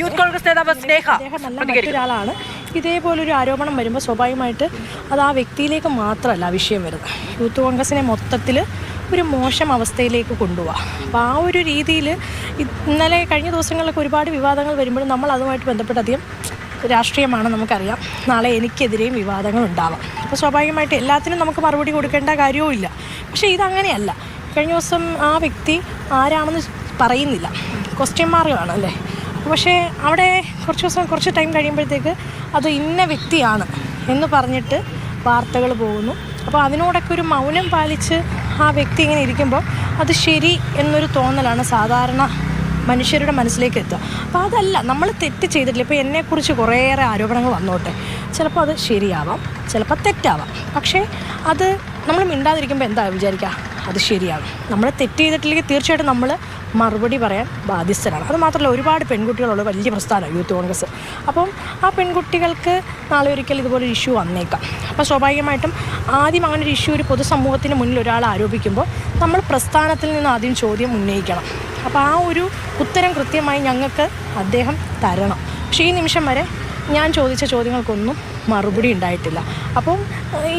Youth Congress നേതാവ് സ്നേഹ ഒരാളാണ് ഇതേപോലെ ഒരു ആരോപണം വരുമ്പോൾ സ്വാഭാവികമായിട്ട് അത് ആ വ്യക്തിയിലേക്ക് മാത്രമല്ല ആ വിഷയം വരുന്നത്. യൂത്ത് കോൺഗ്രസിനെ മൊത്തത്തിൽ ഒരു മോശം അവസ്ഥയിലേക്ക് കൊണ്ടുപോകാം അപ്പോൾ ആ ഒരു രീതിയിൽ ഇന്നലെ കഴിഞ്ഞ ദിവസങ്ങളിലൊക്കെ ഒരുപാട് വിവാദങ്ങൾ വരുമ്പോഴും നമ്മൾ അതുമായിട്ട് ബന്ധപ്പെട്ട് അധികം രാഷ്ട്രീയമാണ് നമുക്കറിയാം. നാളെ എനിക്കെതിരെയും വിവാദങ്ങൾ ഉണ്ടാവാം. അപ്പോൾ സ്വാഭാവികമായിട്ട് എല്ലാത്തിനും നമുക്ക് മറുപടി കൊടുക്കേണ്ട കാര്യവും ഇല്ല. പക്ഷേ ഇതങ്ങനെയല്ല. കഴിഞ്ഞ ദിവസം ആ വ്യക്തി ആരാണെന്ന് പറയുന്നില്ല. ക്വസ്റ്റ്യൻ മാർക്കാണ് അല്ലേ? പക്ഷേ അവിടെ കുറച്ച് ദിവസം കുറച്ച് ടൈം കഴിയുമ്പോഴത്തേക്ക് അത് ഇന്ന വ്യക്തിയാണ് എന്ന് പറഞ്ഞിട്ട് വാർത്തകൾ പോകുന്നു. അപ്പോൾ അതിനോടൊക്കെ ഒരു മൗനം പാലിച്ച് ആ വ്യക്തി ഇങ്ങനെ ഇരിക്കുമ്പോൾ അത് ശരി എന്നൊരു തോന്നലാണ് സാധാരണ മനുഷ്യരുടെ മനസ്സിലേക്ക് എത്തുക. അപ്പോൾ അതല്ല നമ്മൾ തെറ്റ് ചെയ്തിട്ടില്ല. ഇപ്പോൾ എന്നെക്കുറിച്ച് കുറേയേറെ ആരോപണങ്ങൾ വന്നോട്ടെ. ചിലപ്പോൾ അത് ശരിയാവാം ചിലപ്പോൾ തെറ്റാവാം. പക്ഷേ അത് നമ്മൾ മിണ്ടാതിരിക്കുമ്പോൾ എന്താ വിചാരിക്കുക? അത് ശരിയാകും നമ്മൾ തെറ്റ് ചെയ്തിട്ടില്ലെങ്കിൽ തീർച്ചയായിട്ടും നമ്മൾ മറുപടി പറയാൻ ബാധ്യസ്ഥരാണ്. അത് മാത്രമല്ല ഒരുപാട് പെൺകുട്ടികളുള്ള വലിയ പ്രസ്ഥാനമാണ് യൂത്ത് കോൺഗ്രസ്. അപ്പം ആ പെൺകുട്ടികൾക്ക് നാളെ ഒരിക്കൽ ഇതുപോലെ ഒരു ഇഷ്യൂ വന്നേക്കാം. അപ്പോൾ സ്വാഭാവികമായിട്ടും ആദ്യം അങ്ങനെ ഒരു ഇഷ്യൂ ഒരു പൊതുസമൂഹത്തിന് മുന്നിൽ ഒരാൾ ആരോപിക്കുമ്പോൾ നമ്മൾ പ്രസ്ഥാനത്തിൽ നിന്ന് ആദ്യം ചോദ്യം ഉന്നയിക്കണം. അപ്പോൾ ആ ഒരു ഉത്തരം കൃത്യമായി ഞങ്ങൾക്ക് അദ്ദേഹം തരണം. പക്ഷേ ഈ നിമിഷം വരെ ഞാൻ ചോദിച്ച ചോദ്യങ്ങൾക്കൊന്നും മറുപടി ഉണ്ടായിട്ടില്ല. അപ്പം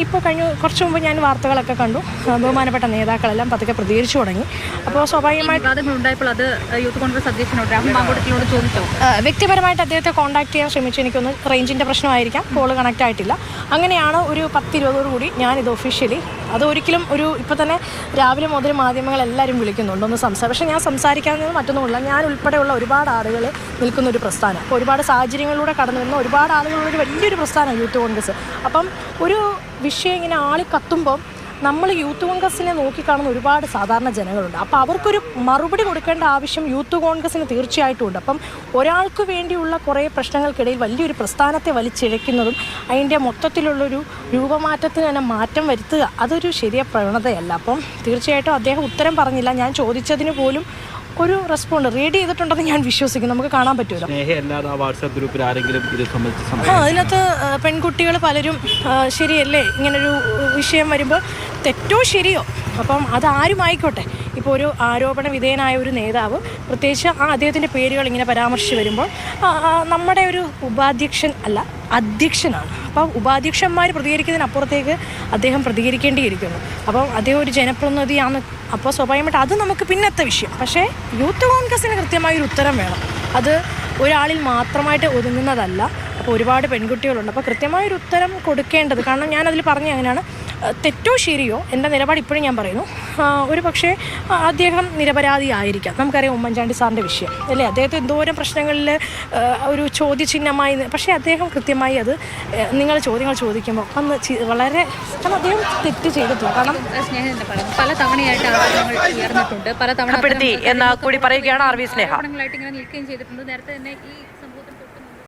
ഇപ്പോൾ കഴിഞ്ഞ കുറച്ച് മുമ്പ് ഞാൻ വാർത്തകളൊക്കെ കണ്ടു. ബഹുമാനപ്പെട്ട നേതാക്കളെല്ലാം പതുക്കെ പ്രതികരിച്ചു തുടങ്ങി. അപ്പോൾ സ്വാഭാവികമായിട്ട് അത് യൂത്ത് കോൺഗ്രസ് അധ്യക്ഷനോട് രാഹുൽ മാങ്കൂട്ടത്തിനോട് ചോദിച്ചോ? വ്യക്തിപരമായിട്ട് അദ്ദേഹത്തെ കോൺടാക്ട് ചെയ്യാൻ ശ്രമിച്ചു. എനിക്കൊന്ന് റേഞ്ചിന്റെ പ്രശ്നമായിരിക്കാം. കോൾ കണക്റ്റ് ആയിട്ടില്ല. അങ്ങനെയാണ് ഒരു പത്തിരുപതോടു കൂടി ഞാനിത് ഒഫീഷ്യലി അത് ഒരിക്കലും ഒരു ഇപ്പോൾ തന്നെ രാവിലെ മുതൽ മാധ്യമങ്ങളെല്ലാവരും വിളിക്കുന്നുണ്ട്. ഒന്ന് സംസാരം പക്ഷേ ഞാൻ സംസാരിക്കാൻ മറ്റൊന്നുമില്ല. ഞാൻ ഉൾപ്പെടെയുള്ള ഒരുപാട് ആളുകൾ നിൽക്കുന്ന ഒരു പ്രസ്ഥാനം. അപ്പോൾ ഒരുപാട് സാഹചര്യങ്ങളിലൂടെ കടന്നു വരുന്ന ഒരുപാട് ആളുകളുള്ള ഒരു വലിയൊരു പ്രസ്ഥാനമാണ് യൂത്ത് കോൺഗ്രസ്. അപ്പം ഒരു വിഷയം ഇങ്ങനെ ആളി കത്തുമ്പം നമ്മൾ യൂത്ത് കോൺഗ്രസിനെ നോക്കിക്കാണുന്ന ഒരുപാട് സാധാരണ ജനങ്ങളുണ്ട്. അപ്പോൾ അവർക്കൊരു മറുപടി കൊടുക്കേണ്ട ആവശ്യം യൂത്ത് കോൺഗ്രസിന് തീർച്ചയായിട്ടും ഉണ്ട് അപ്പം ഒരാൾക്ക് വേണ്ടിയുള്ള കുറേ പ്രശ്നങ്ങൾക്കിടയിൽ വലിയൊരു പ്രസ്ഥാനത്തെ വലിച്ചിഴയ്ക്കുന്നതും അതിന്റെ മൊത്തത്തിലുള്ളൊരു രൂപമാറ്റത്തിന് തന്നെ മാറ്റം വരുത്തുക അതൊരു ശരിയ പ്രവണതയല്ല. അപ്പം തീർച്ചയായിട്ടും അദ്ദേഹം ഉത്തരം പറഞ്ഞില്ല. ഞാൻ ചോദിച്ചതിന് പോലും ഒരു റെസ്പോണ്ട് റീഡ് ചെയ്തിട്ടുണ്ടെന്ന് ഞാൻ വിശ്വസിക്കുന്നു. നമുക്ക് കാണാൻ പറ്റുമല്ലോ ഗ്രൂപ്പിൽ ആരെങ്കിലും ഇത് സംബന്ധിച്ച് ആ അതിനകത്ത് പെൺകുട്ടികൾ പലരും ശരിയല്ലേ? ഇങ്ങനൊരു വിഷയം വരുമ്പോൾ തെറ്റോ ശരിയോ? അപ്പം അത് ആരും ആയിക്കോട്ടെ ഇപ്പോൾ ഒരു ആരോപണ വിധേയനായ ഒരു നേതാവ് പ്രത്യേകിച്ച് ആ അദ്ദേഹത്തിന്റെ പേരുകൾ ഇങ്ങനെ പരാമർശിച്ച് വരുമ്പോൾ നമ്മുടെ ഒരു ഉപാധ്യക്ഷൻ അല്ല അധ്യക്ഷനാണ്. അപ്പം ഉപാധ്യക്ഷന്മാർ പ്രതികരിക്കുന്നതിനപ്പുറത്തേക്ക് അദ്ദേഹം പ്രതികരിക്കേണ്ടിയിരിക്കുന്നു. അപ്പം അദ്ദേഹം ഒരു ജനപ്രതിനിധിയാണ്. അപ്പോൾ സ്വാഭാവികമായിട്ട് അത് നമുക്ക് പിന്നത്തെ വിഷയം. പക്ഷേ യൂത്ത് കോൺഗ്രസിന് കൃത്യമായൊരു ഉത്തരം വേണം. അത് ഒരാളിൽ മാത്രമായിട്ട് ഒതുങ്ങുന്നതല്ല. അപ്പോൾ ഒരുപാട് പെൺകുട്ടികളുണ്ട്. അപ്പോൾ കൃത്യമായൊരു ഉത്തരം കൊടുക്കേണ്ടത് കാരണം ഞാനതിൽ പറഞ്ഞ അങ്ങനെയാണ്. തെറ്റോ ശരിയോ എന്റെ നിലപാട് ഇപ്പോഴും ഞാൻ പറയുന്നു. ഒരു പക്ഷേ അദ്ദേഹം നിരപരാധി ആയിരിക്കാം നമുക്കറിയാം ഉമ്മൻചാണ്ടി സാറിന്റെ വിഷയം അല്ലേ? അദ്ദേഹത്തെ എന്തോരം പ്രശ്നങ്ങളിൽ ഒരു ചോദ്യചിഹ്നമായി പക്ഷേ അദ്ദേഹം കൃത്യമായി അത് നിങ്ങൾ ചോദ്യങ്ങൾ ചോദിക്കുമ്പോൾ അന്ന് വളരെ കാരണം അദ്ദേഹം തെറ്റ് ചെയ്തിട്ടില്ല. കാരണം പല തവണയായിട്ട് ആരോപണങ്ങൾ ഉയർന്നിട്ടുണ്ട്. പല തവണ കൂടി പറയുകയാണ് ആർ വി സ്നേഹ. ആരോപണങ്ങളായിട്ട് ഇങ്ങനെ നിൽക്കുകയും ചെയ്തിട്ടുണ്ട്. നേരത്തെ തന്നെ ഈ